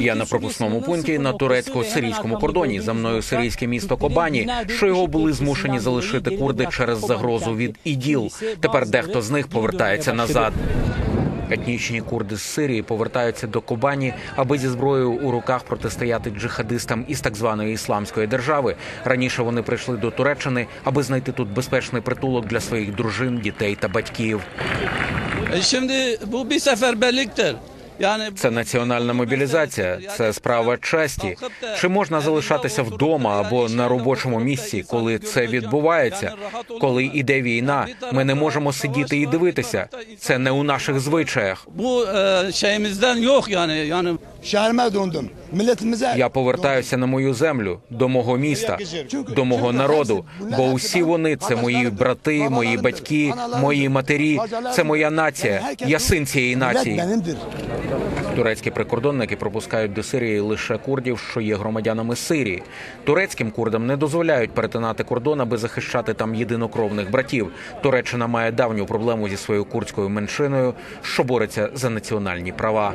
Я на пропускному пункті на турецько-сирійському кордоні. За мною сирійське місто Кобані, що його були змушені залишити курди через загрозу від іділ. Тепер дехто з них повертається назад. Етнічні курди з Сирії повертаються до Кобані, аби зі зброєю у руках протистояти джихадистам із так званої ісламської держави. Раніше вони прийшли до Туреччини, аби знайти тут безпечний притулок для своїх дружин, дітей та батьків. Це національна мобілізація, це справа честі. Чи можна залишатися вдома або на робочому місці, коли це відбувається? Коли йде війна, ми не можемо сидіти і дивитися. Це не у наших звичаях. bu e, şeyimizden yok yani. Yani Şehrime döndüm. Я повертаюся на мою землю, до мого міста, до мого народу. Бо усі вони це мої брати, мої батьки, мої матері. Це моя нація. Я син цієї нації. Турецькі прикордонники пропускають до Сирії лише курдів, що є громадянами Сирії. Турецьким курдам не дозволяють перетинати кордон, аби захищати там єдинокровних братів. Туреччина має давню проблему зі своєю курдською меншиною, що бореться за національні права.